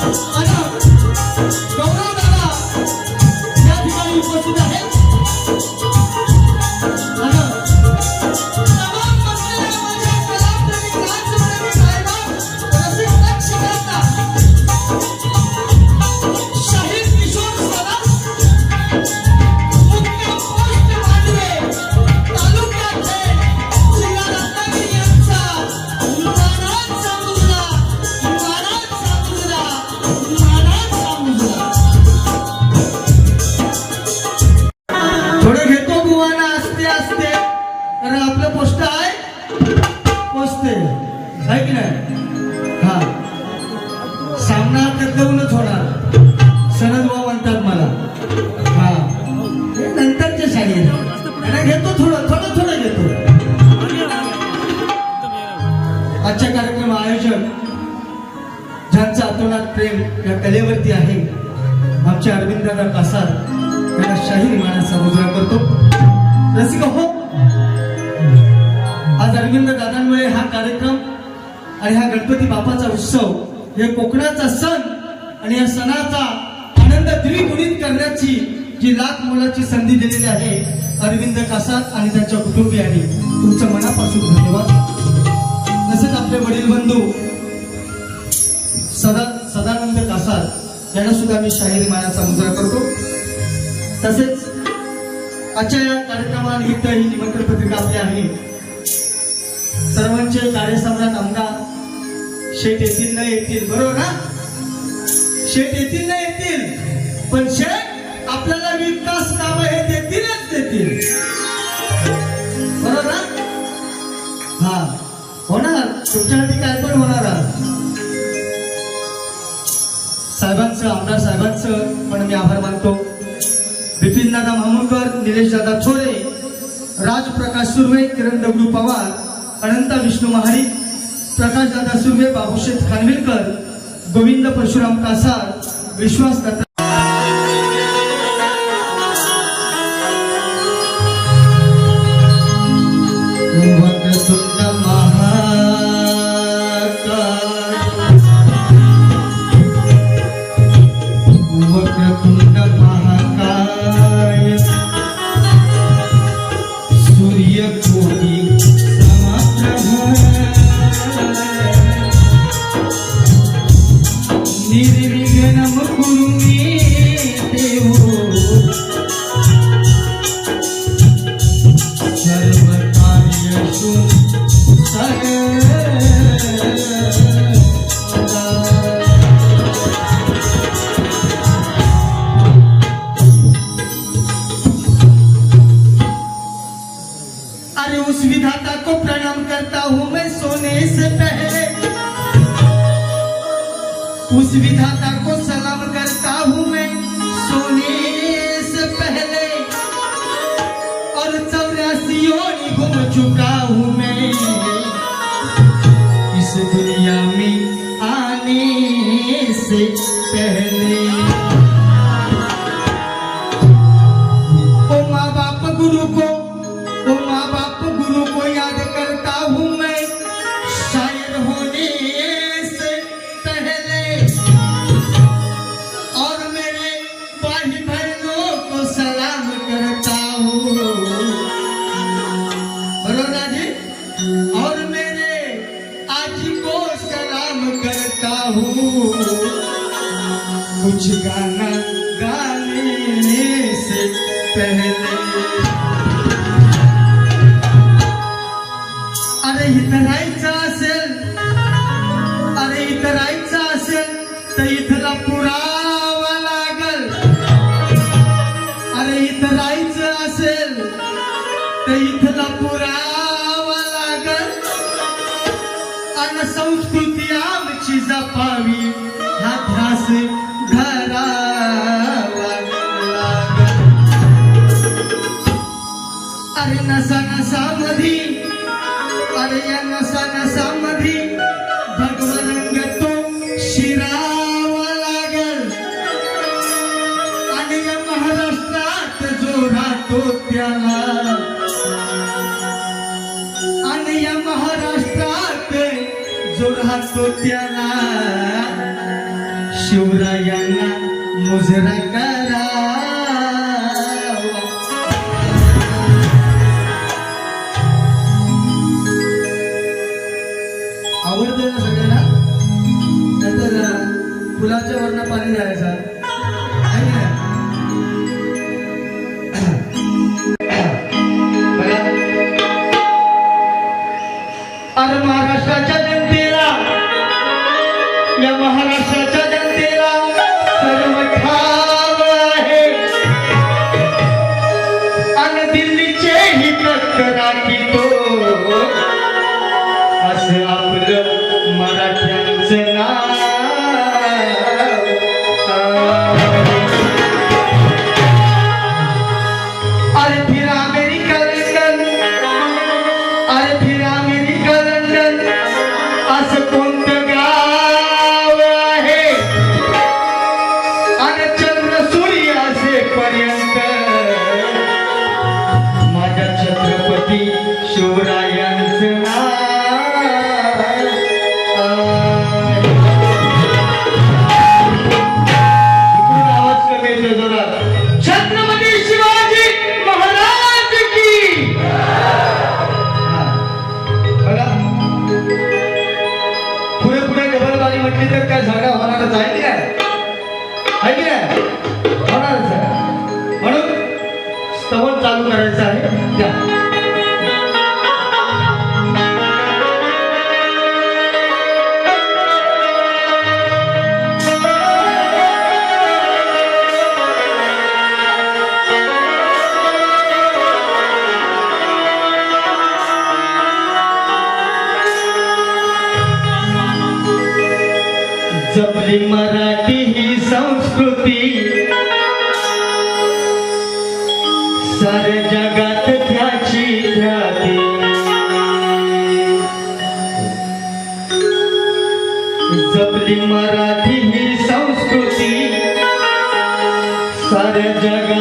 I don't कलेवरती आहे. आमचे अरविंददादा कासार त्याला शाहीर मानाचा मुजरा करतो. रसिक हो. आज अरविंद दादांमुळे हा कार्यक्रम आणि हा गणपती बापाचा उत्सव हे कोकणाचा सण आणि या सणाचा आनंद द्विगुणित करण्याची जी लाख मोलाची संधी दिलेली आहे अरविंद कासार आणि त्यांच्या कुटुंबियांनी. तुमच्या मनापासून धन्यवाद. तसेच आपले वडील बंधू सदा सदानंद कासार यांना सुद्धा मी शाहिरी मानाचा मुद्रा करतो. तसेच आजच्या या कार्यक्रमानिमित्त ही निमंत्रण पत्रिका आपली आहे. सर्वांचे कार्यसम्राट आमदार शेठ येतील न येतील बरोबर ना? शेठ येतील न येतील पण शेठ आपल्याला विकास काम हे देतीलच देतील. बरोबर ना? हा. होणार. तुमच्यासाठी काय पण होणार आहे. साहेबांचं आमदार साहेबांचं पण मी आभार मानतो. बिपिन दादा मामुलकर निलेश दादा छोरे राजप्रकाश सुर्वे किरण दगडू पवार अनंता विष्णू महारी प्रकाश दादा सुर्वे बाबूशेठ खानविलकर गोविंद परशुराम कासार विश्वास కుండ हूँ मैं सोने से पहले। उस विधाता को सलाम करता हूँ मैं सोने से पहले। और चौरासी योनि घूम चुका हूँ मैं। इस दुनिया में आने से पहले पहले अरे इथं मुजरा करावा 하는 사람 सारे जगात त्याची ख्याती. जपली मराठी ही संस्कृती. सारे जगात